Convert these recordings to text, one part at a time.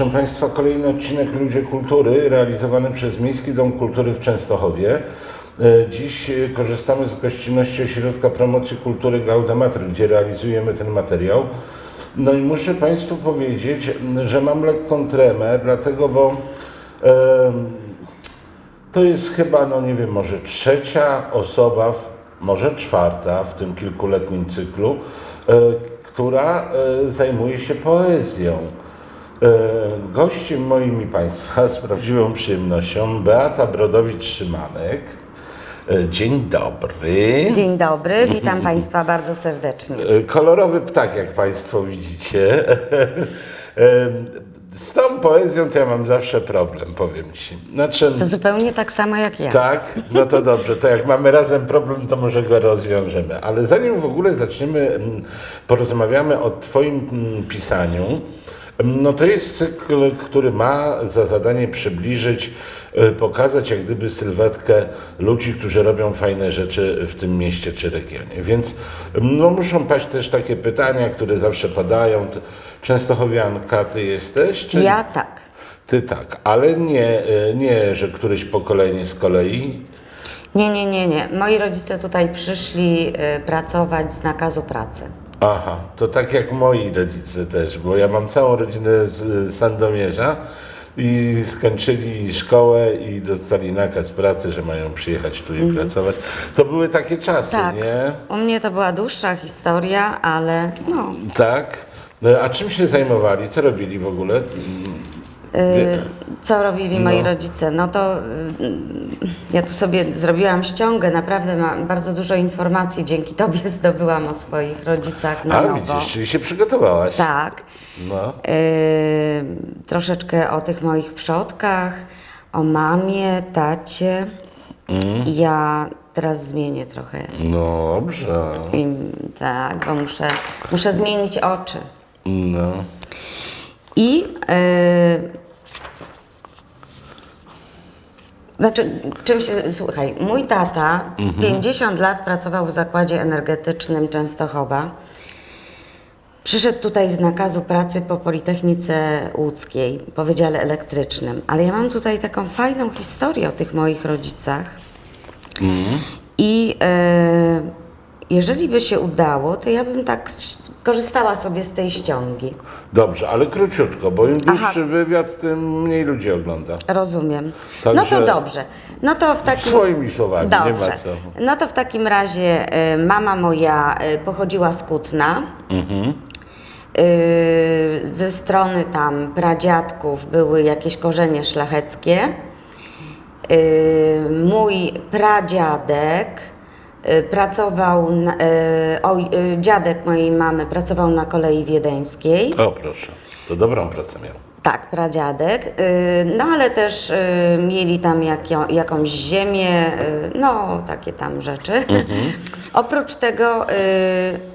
Proszę Państwa, kolejny odcinek Ludzie Kultury realizowany przez Miejski Dom Kultury w Częstochowie. E, Dziś e, korzystamy z gościnności Ośrodka Promocji Kultury Gaudamatry, gdzie realizujemy ten materiał. No i muszę Państwu powiedzieć, że mam lekką tremę, dlatego, bo em, to jest chyba, no nie wiem, może trzecia osoba, w- może czwarta w tym kilkuletnim cyklu, e, która e, zajmuje się poezją. E, Gościem moim i Państwa z prawdziwą przyjemnością Beata Brodowicz-Szymanek. E, Dzień dobry. Dzień dobry, witam Państwa bardzo serdecznie. E, Kolorowy ptak, jak Państwo widzicie. Z tą poezją to ja mam zawsze problem, powiem Ci. Znaczy, To zupełnie tak samo jak ja. tak, no to dobrze, to jak mamy razem problem, to może go rozwiążemy. Ale zanim w ogóle zaczniemy, mm, porozmawiamy o Twoim mm, pisaniu, no to jest cykl, który ma za zadanie przybliżyć, y, pokazać jak gdyby sylwetkę ludzi, którzy robią fajne rzeczy w tym mieście czy regionie. Więc no, muszą paść też takie pytania, które zawsze padają. Częstochowianka ty jesteś? Czy... Ja tak. Ty tak, ale nie, y, nie, że któreś pokolenie z kolei. Nie, nie, nie, nie. Moi rodzice tutaj przyszli y, pracować z nakazu pracy. Aha, to tak jak moi rodzice też, bo ja mam całą rodzinę z Sandomierza i skończyli szkołę i dostali nakaz pracy, że mają przyjechać tu i pracować. To były takie czasy, Tak. nie? U mnie to była dłuższa historia, ale no, Tak. No, A czym się zajmowali? Co robili w ogóle? Wie- co robili moi rodzice? No to y, ja tu sobie zrobiłam ściągę, naprawdę mam bardzo dużo informacji dzięki Tobie zdobyłam o swoich rodzicach na A nowo. widzisz, czyli się przygotowałaś. Tak. No. Y, troszeczkę o tych moich przodkach, o mamie, tacie. Ja teraz zmienię trochę. No dobrze. I, tak, bo muszę, muszę zmienić oczy. No. I y, znaczy, czym się, słuchaj, mój tata 50 lat pracował w zakładzie energetycznym Częstochowa. Przyszedł tutaj z nakazu pracy po Politechnice Łódzkiej, po Wydziale Elektrycznym. Ale ja mam tutaj taką fajną historię o tych moich rodzicach. I e, jeżeli by się udało, to ja bym tak korzystała sobie z tej ściągi. Dobrze, ale króciutko, bo im Aha. dłuższy wywiad, tym mniej ludzi ogląda. Rozumiem. Także- No to dobrze. No to w takim... Swoimi słowami, nie ma Dobrze. co. No to w takim razie e, mama moja e, pochodziła z Kutna. Mhm. E, Ze strony tam pradziadków były jakieś korzenie szlacheckie. Mój pradziadek pracował, na, e, oj, e, dziadek mojej mamy pracował na kolei wiedeńskiej. O proszę, to dobrą pracę miał. Tak, pradziadek. No ale też mieli tam jakąś ziemię, no takie tam rzeczy. Oprócz tego,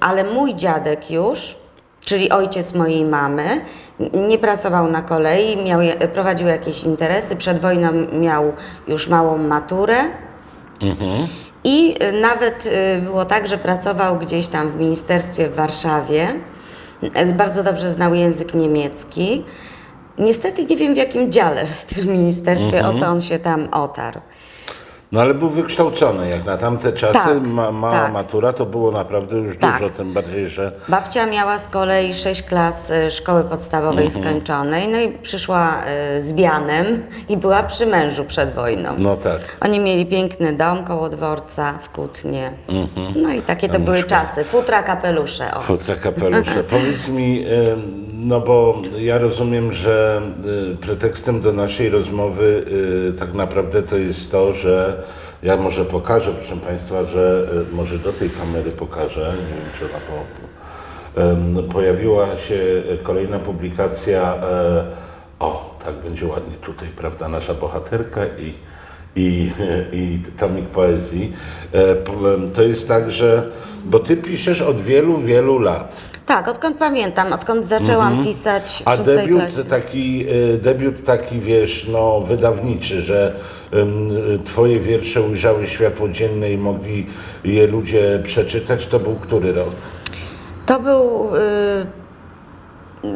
ale mój dziadek już, czyli ojciec mojej mamy, nie pracował na kolei, miał, prowadził jakieś interesy. Przed wojną miał już małą maturę. I y, nawet y, było tak, że pracował gdzieś tam w ministerstwie w Warszawie. Y, Bardzo dobrze znał język niemiecki. Niestety nie wiem w jakim dziale w tym ministerstwie, o co on się tam otarł. No ale był wykształcony, jak na tamte czasy Tak, ma, mała tak. matura to było naprawdę już Tak. dużo, tym bardziej, że Babcia miała z kolei sześć klas y, szkoły podstawowej Mhm. skończonej, no i przyszła y, z Bianem i była przy mężu przed wojną. no tak. Oni mieli piękny dom koło dworca w Kutnie. Mhm. No i takie to były czasy. Futra kapelusze. O. Futra kapelusze. Powiedz mi, no bo ja rozumiem, że y, pretekstem do naszej rozmowy y, tak naprawdę to jest to, że ja może pokażę, proszę Państwa, że y, może do tej kamery pokażę, nie wiem czy ona po, pojawiła się kolejna publikacja, e, o, tak będzie ładnie tutaj, prawda, nasza bohaterka i, i, i tomik poezji. E, To jest tak, że, bo ty piszesz od wielu, wielu lat, Tak, odkąd pamiętam, odkąd zaczęłam pisać w a szóstej debiut klasie. taki, e, debiut taki, wiesz, no, wydawniczy, że twoje wiersze ujrzały światło dzienne i mogli je ludzie przeczytać, to był który rok? To był y,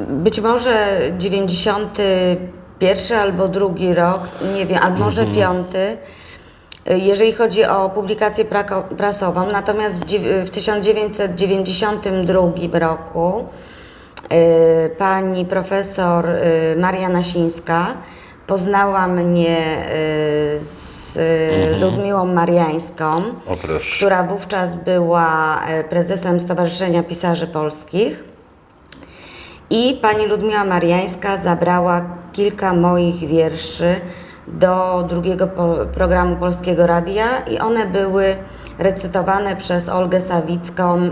być może 91 albo drugi rok, nie wiem, albo może piąty, y, jeżeli chodzi o publikację prasową. Natomiast w, dziew- w 1992 roku y, pani profesor y, Maria Nasińska poznała mnie y, z y, Ludmiłą Mariańską która wówczas była e, prezesem Stowarzyszenia Pisarzy Polskich. I pani Ludmiła Mariańska zabrała kilka moich wierszy do drugiego programu Polskiego Radia i one były recytowane przez Olgę Sawicką y,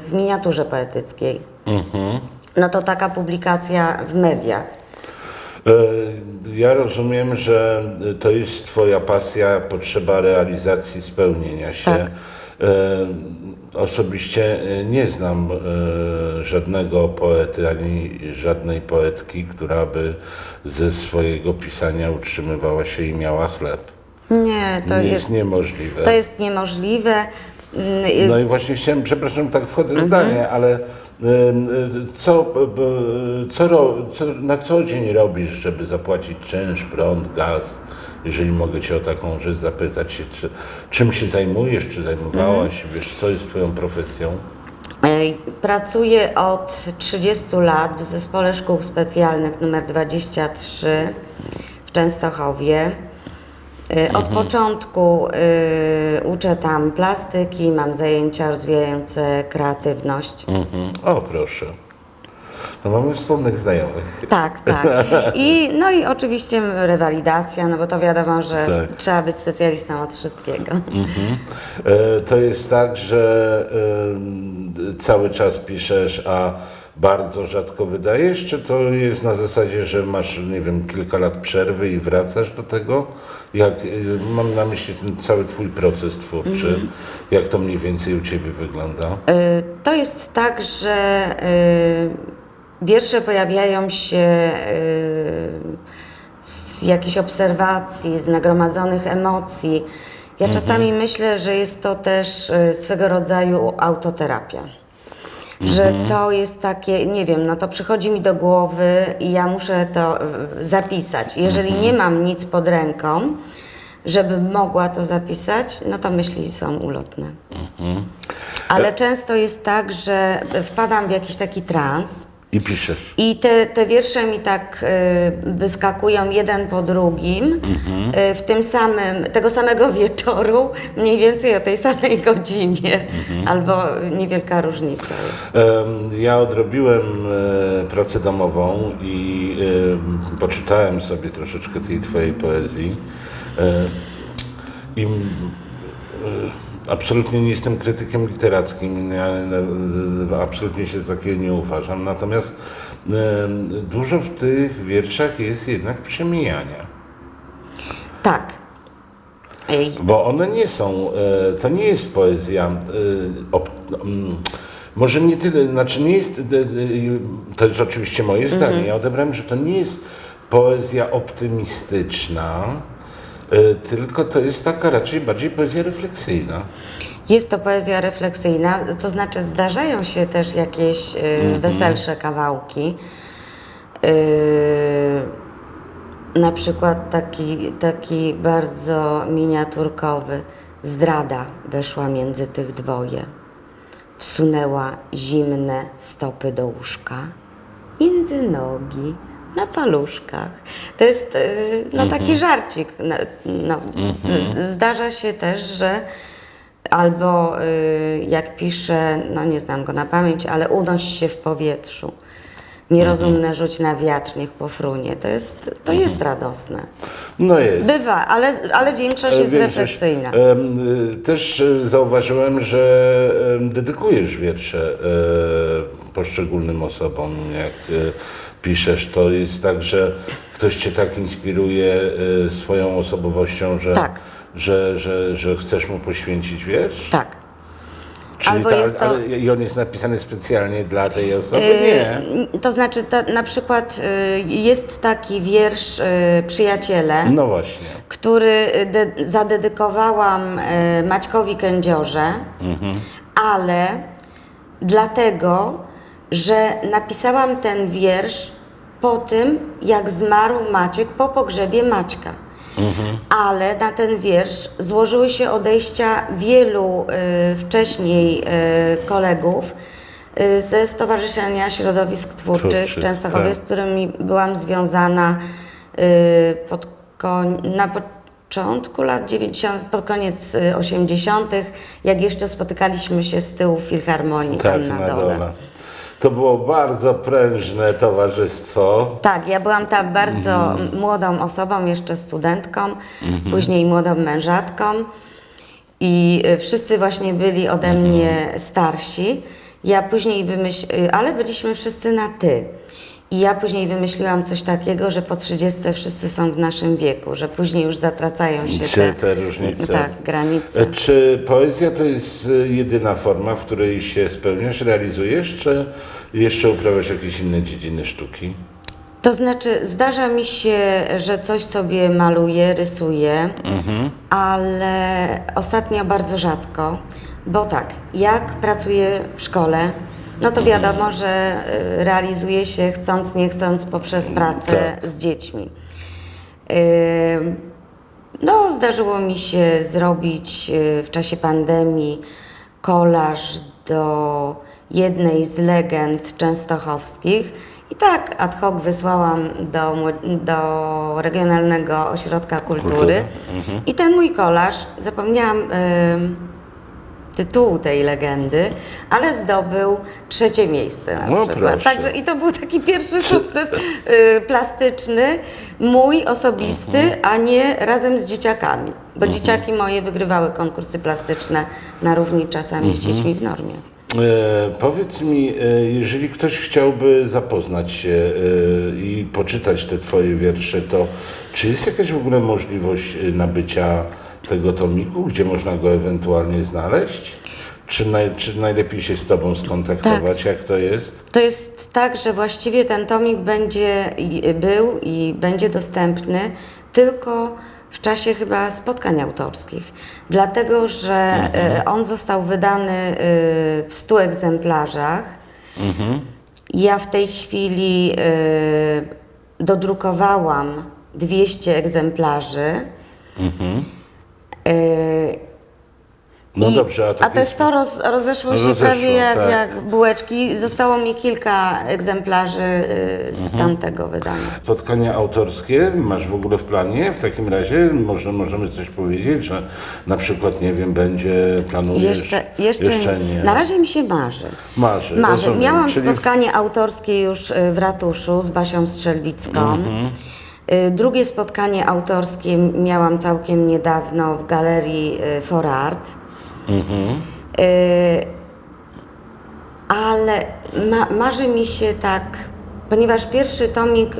w miniaturze poetyckiej. No to taka publikacja w mediach. E, Ja rozumiem, że to jest Twoja pasja, potrzeba realizacji, spełnienia się. Tak. E, Osobiście e, nie znam e, żadnego poety ani żadnej poetki, która by ze swojego pisania utrzymywała się i miała chleb. Nie, to jest, jest, niemożliwe. to jest niemożliwe. Mm, No i właśnie chciałem, przepraszam, tak wchodzę w zdanie, ale y, co, co, co na co dzień robisz, żeby zapłacić czynsz, prąd, gaz? Jeżeli mogę Cię o taką rzecz zapytać, się, czy, czym się zajmujesz, czy zajmowałaś, wiesz, co jest Twoją profesją? Pracuję od 30 lat w Zespole Szkół Specjalnych nr 23 w Częstochowie. Y, Od początku y, uczę tam plastyki, mam zajęcia rozwijające kreatywność. Mhm. O, proszę. No mamy wspólnych znajomych. Tak, tak. I, no i oczywiście rewalidacja, no bo to wiadomo, że Tak. trzeba być specjalistą od wszystkiego. E, To jest tak, że em, cały czas piszesz, a bardzo rzadko wydajesz, czy to jest na zasadzie, że masz, nie wiem, kilka lat przerwy i wracasz do tego? Jak, y, mam na myśli ten cały twój proces twórczy, jak to mniej więcej u ciebie wygląda? Y, To jest tak, że y, wiersze pojawiają się y, z jakichś obserwacji, z nagromadzonych emocji. Ja czasami myślę, że jest to też y, swego rodzaju autoterapia. Że to jest takie, nie wiem, no to przychodzi mi do głowy i ja muszę to zapisać. Jeżeli nie mam nic pod ręką, żebym mogła to zapisać, no to myśli są ulotne. Ale często jest tak, że wpadam w jakiś taki trans I piszesz. i te, te wiersze mi tak y, wyskakują jeden po drugim y, w tym samym, tego samego wieczoru, mniej więcej o tej samej godzinie, albo niewielka różnica jest. Em, Ja odrobiłem e, pracę domową i poczytałem sobie troszeczkę tej twojej poezji. E, I m, e, absolutnie nie jestem krytykiem literackim, ja, e, absolutnie się za takiego nie uważam. Natomiast e, dużo w tych wierszach jest jednak przemijania. Tak. Ej, Bo one nie są, e, to nie jest poezja, e, może nie tyle, znaczy nie jest, e, e, to jest oczywiście moje zdanie, ja odebrałem, że to nie jest poezja optymistyczna, e, tylko to jest taka raczej bardziej poezja refleksyjna. Jest to poezja refleksyjna, to znaczy zdarzają się też jakieś y, weselsze kawałki. Y, na przykład taki, taki bardzo miniaturkowy. Zdrada weszła między tych dwoje. Wsunęła zimne stopy do łóżka, między nogi, na paluszkach. To jest y, no, taki żarcik. No, no, Zdarza się też, że albo y, jak pisze, no nie znam go na pamięć, ale unoś się w powietrzu. Nierozumne rzuć na wiatr, niech pofrunie. To jest, to jest radosne. No jest. Bywa, ale, ale większość jest Większość. refleksyjna. Y, Też zauważyłem, że dedykujesz wiersze e, poszczególnym osobom, jak piszesz. To jest tak, że ktoś cię tak inspiruje y, swoją osobowością, że, Tak. że, że, że chcesz mu poświęcić wiersz? Tak. Czyli Albo ta- jest to- ale, I on jest napisany specjalnie dla tej osoby? Yy, Nie. To znaczy, ta, na przykład y, jest taki wiersz y, Przyjaciele, No właśnie. który de, zadedykowałam y, Maćkowi Kędziorze, ale dlatego, że napisałam ten wiersz po tym, jak zmarł Maciek po pogrzebie Maćka. Ale na ten wiersz złożyły się odejścia wielu y, wcześniej y, kolegów y, ze Stowarzyszenia Środowisk Twórczych w Twórczych, Częstochowie, tak. z którymi byłam związana y, pod koń, na początku lat 90., pod koniec y, 80., jak jeszcze spotykaliśmy się z tyłu w Filharmonii Tak, tam na, dole. To było bardzo prężne towarzystwo. Tak, ja byłam tam bardzo Mhm. młodą osobą, jeszcze studentką, później młodą mężatką i y, wszyscy właśnie byli ode Mhm. mnie starsi. Ja później wymyśl, y, ale byliśmy wszyscy na ty. I ja później wymyśliłam coś takiego, że po 30 wszyscy są w naszym wieku, że później już zatracają się te, te różnice. Tak, granice. E, Czy poezja to jest e, jedyna forma, w której się spełniasz, realizujesz, czy jeszcze uprawiasz jakieś inne dziedziny sztuki? To znaczy, zdarza mi się, że coś sobie maluję, rysuję, ale ostatnio bardzo rzadko, bo tak, jak pracuję w szkole, no to wiadomo, że y, realizuję się chcąc, nie chcąc poprzez pracę Tak. z dziećmi. No, zdarzyło mi się zrobić y, w czasie pandemii kolaż do jednej z legend częstochowskich. I tak ad hoc wysłałam do, do Regionalnego Ośrodka Kultury. Kultury, I ten mój kolaż, zapomniałam y, tytułu tej legendy, ale zdobył trzecie miejsce na No przykład. proszę. Także i to był taki pierwszy sukces y, plastyczny, mój osobisty, Mhm. a nie razem z dzieciakami. Bo dzieciaki moje wygrywały konkursy plastyczne na równi czasami Mhm. z dziećmi w normie. E, powiedz mi, e, jeżeli ktoś chciałby zapoznać się e, i poczytać te Twoje wiersze, to czy jest jakaś w ogóle możliwość e, nabycia tego tomiku, gdzie można go ewentualnie znaleźć? Czy, naj, czy najlepiej się z Tobą skontaktować? Tak. Jak to jest? To jest tak, że właściwie ten tomik będzie i- był i będzie dostępny tylko w czasie chyba spotkań autorskich. Dlatego, że e, on został wydany e, w 100 egzemplarzach. Ja w tej chwili e, dodrukowałam 200 egzemplarzy. E, No I- dobrze, a a te jest... 100 roz, rozeszło się Rozeszło, prawie jak, tak. jak bułeczki. Zostało mi kilka egzemplarzy y, Mhm. z tamtego wydania. Spotkania autorskie masz w ogóle w planie? W takim razie może możemy coś powiedzieć, że na przykład, nie wiem, będzie, planujesz... Jeszcze, jeszcze, nie. Na razie mi się marzy. Marzy, Marzy. rozumiem. Miałam Czyli- spotkanie autorskie już y, w ratuszu z Basią Strzelbicką. Mhm. Y, Drugie spotkanie autorskie miałam całkiem niedawno w galerii y, For Art. Mhm. Y, ale ma, marzy mi się tak, ponieważ pierwszy tomik,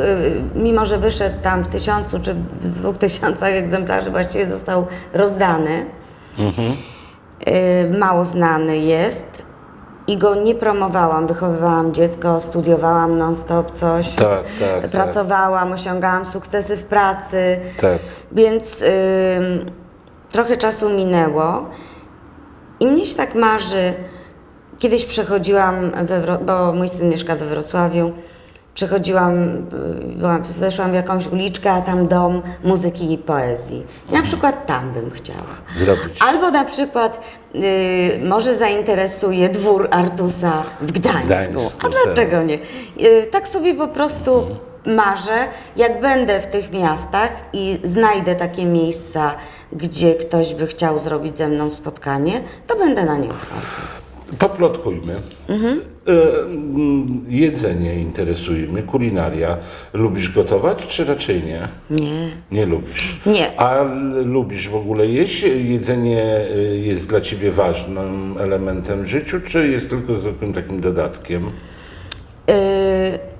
mimo że wyszedł tam w tysiącu czy w dwóch tysiącach egzemplarzy, właściwie został rozdany, y, mało znany jest i go nie promowałam. Wychowywałam dziecko, studiowałam non-stop coś, Tak, tak, tak. pracowałam, osiągałam sukcesy w pracy. Tak. Więc trochę czasu minęło i mnie się tak marzy. Kiedyś przechodziłam, we, bo mój syn mieszka we Wrocławiu, przechodziłam, byłam, weszłam w jakąś uliczkę, a tam dom muzyki i poezji. I na przykład tam bym chciała. Zrobić. Albo na przykład y, może zainteresuje dwór Artusa w Gdańsku. Gdańsku, A dlaczego nie? Y, tak sobie po prostu marzę, jak będę w tych miastach i znajdę takie miejsca, gdzie ktoś by chciał zrobić ze mną spotkanie, to będę na nie otwarta. Poplotkujmy. Mhm. E, mm, jedzenie interesuje mnie, kulinaria. Lubisz gotować, czy raczej nie? Nie. Nie lubisz. Nie. A lubisz w ogóle jeść? Jedzenie y, jest dla Ciebie ważnym elementem w życiu, czy jest tylko zwykłym takim dodatkiem? Y,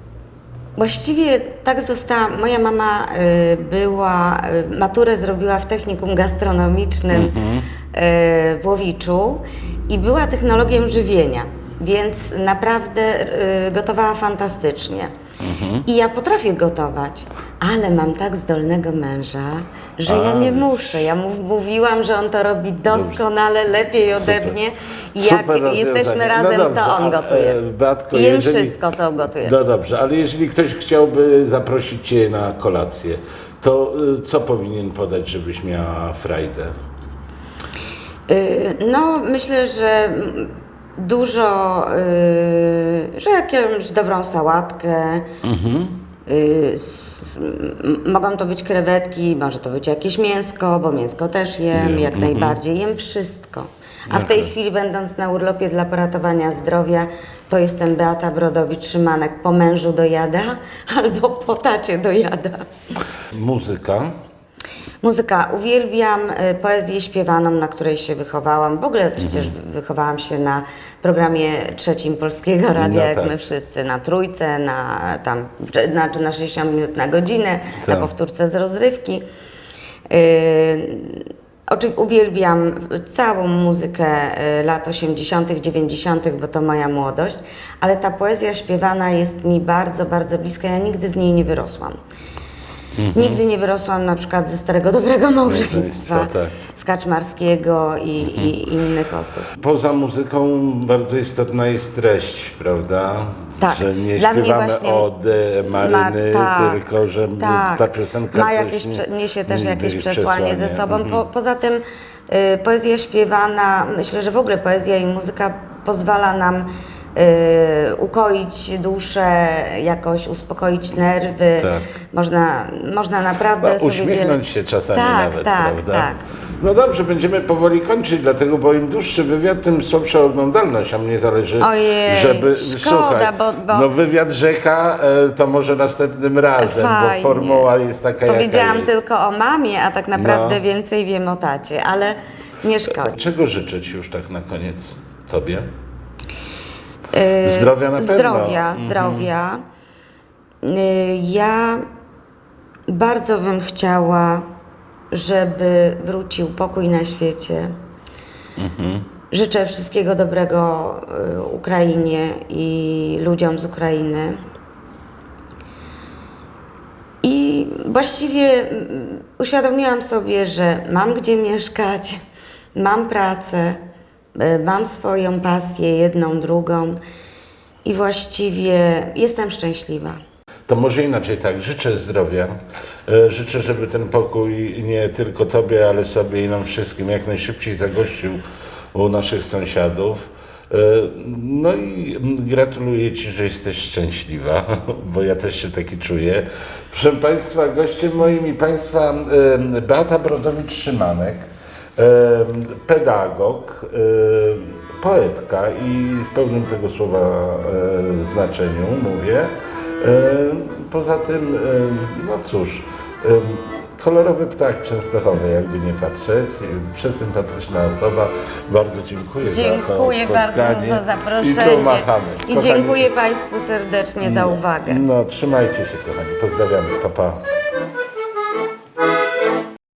Właściwie tak została. Moja mama y, była, y, maturę zrobiła w technikum gastronomicznym y, w Łowiczu i była technologiem żywienia, więc naprawdę y, gotowała fantastycznie. I ja potrafię gotować, ale mam tak zdolnego męża, że ja A, nie widzisz. muszę. Ja mów, mówiłam, że on to robi doskonale, lepiej ode Super. mnie. I jak Super jesteśmy rozwiązanie. razem, No dobrze, to on a, gotuje. e, Beatko, Jem jeżeli- wszystko, co on gotuje. No dobrze, ale jeżeli ktoś chciałby zaprosić Cię na kolację, to y, co powinien podać, żebyś miała frajdę? Y, No, myślę, że mm, dużo, y, że jakąś dobrą sałatkę. y, s- m- Mogą to być krewetki, może to być jakieś mięsko, bo mięsko też jem, Jem, jak najbardziej, jem wszystko. A w tej chwili, będąc na urlopie dla poratowania zdrowia, to jestem Beata Brodowicz-Szymanek, po mężu dojada albo po tacie dojada. Muzyka. Muzyka. Uwielbiam y, poezję śpiewaną, na której się wychowałam. W ogóle przecież wychowałam się na programie trzecim Polskiego Radia, No jak tak. my wszyscy, na trójce, na, tam, znaczy na 60 minut na godzinę, na Tak. powtórce z rozrywki. Yy, Oczy, uwielbiam całą muzykę y, lat 80., 90., bo to moja młodość, ale ta poezja śpiewana jest mi bardzo, bardzo bliska. Ja nigdy z niej nie wyrosłam. Nigdy nie wyrosłam na przykład ze Starego Dobrego Małżeństwa, Małżeństwa, tak. i, i innych osób. Poza muzyką bardzo istotna jest treść, prawda? Tak. Że nie Dla mnie śpiewamy właśnie ody, maryny, Ma- tak, tylko że tak. ta piosenka ma coś jakieś, nie- prze- niesie też nie- jakieś przesłanie ze sobą. Po, poza tym y, poezja śpiewana, myślę, że w ogóle poezja i muzyka pozwala nam ukoić duszę, jakoś uspokoić nerwy. Tak. Można, można naprawdę No, sobie uśmiechnąć się czasami tak, nawet, tak, prawda? Tak, No dobrze, będziemy powoli kończyć, dlatego bo im dłuższy wywiad, tym słabsza oglądalność, a mnie zależy, Ojej, żeby... szkoda, Słuchaj, bo- bo- no wywiad rzeka e, to może następnym razem, Fajnie. bo formuła jest taka, jaka Powiedziałam jest. tylko o mamie, a tak naprawdę No. więcej wiem o tacie, ale nie szkodzi. Czego życzę Ci już tak na koniec Tobie? Y, Zdrowia na pewno. Zdrowia, Mhm. zdrowia. Y, Ja bardzo bym chciała, żeby wrócił pokój na świecie. Mhm. Życzę wszystkiego dobrego y, Ukrainie i ludziom z Ukrainy. I właściwie mm, uświadomiłam sobie, że mam gdzie mieszkać, mam pracę, mam swoją pasję, jedną, drugą i właściwie jestem szczęśliwa. To może inaczej tak, życzę zdrowia. E, Życzę, żeby ten pokój nie tylko Tobie, ale sobie i nam wszystkim jak najszybciej zagościł u naszych sąsiadów. E, No i gratuluję Ci, że jesteś szczęśliwa, bo ja też się taki czuję. Proszę Państwa, gościem moim i Państwa e, Beata Brodowicz-Szymanek, e, pedagog, poetka i w pełnym tego słowa e, znaczeniu mówię. Poza tym, no cóż, kolorowy ptak częstochowy, jakby nie patrzeć, przesympatyczna osoba. Bardzo dziękuję, Dziękuję za to bardzo za zaproszenie. I tu machamy. I Kochani, dziękuję Państwu serdecznie za uwagę. No, trzymajcie się, kochani. Pozdrawiamy. Pa, pa.